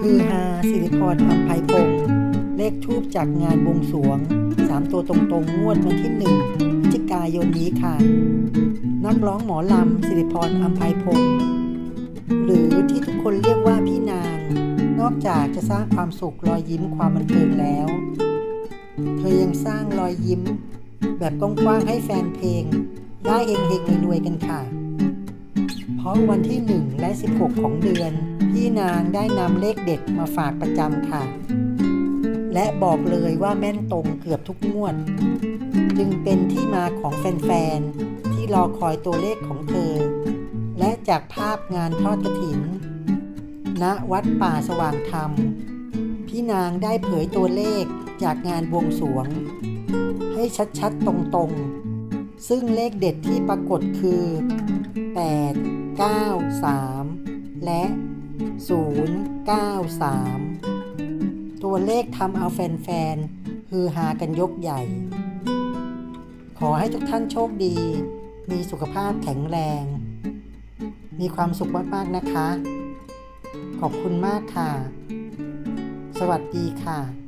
คือฮาสิริพรอัมไพพงศ์เลขทูบจากงานบวงสรวง 3 ตัวตรงๆ งวดวันที่1พฤศจิกายนนี้ค่ะ นักร้องหมอลำสิริพรอัมไพพงศ์หรือที่ทุกคนเรียกว่าพี่นาง นอกจากจะสร้างความสุขรอยยิ้มความบันเทิงแล้ว เธอยังสร้างรอยยิ้ม แบบกว้างๆให้แฟนเพลง ได้เฮงๆรวยๆกันค่ะ ราะวันที่ 1 และ 16 ของเดือน พี่นางได้นำเลขเด็ดมาฝากประจำค่ะ และบอกเลยว่าแม่นตรงเกือบทุกงวด จึงเป็นที่มาของแฟนๆ ที่รอคอยตัวเลขของเธอ และจากภาพงานทอดกระถิน ณวัดป่าสว่างธรรม พี่นางได้เผยตัวเลขจากงานบวงสวง ให้ชัดๆตรงๆ ซึ่งเลขเด็ดที่ปรากฏคือ 8 9 3 และ 0 9 3 ตัวเลขทำเอาแฟนๆ ฮือฮากันยกใหญ่ ขอให้ทุกท่านโชคดี มีสุขภาพแข็งแรง มีความสุขมาก ๆ นะคะ ขอบคุณมากค่ะ สวัสดีค่ะ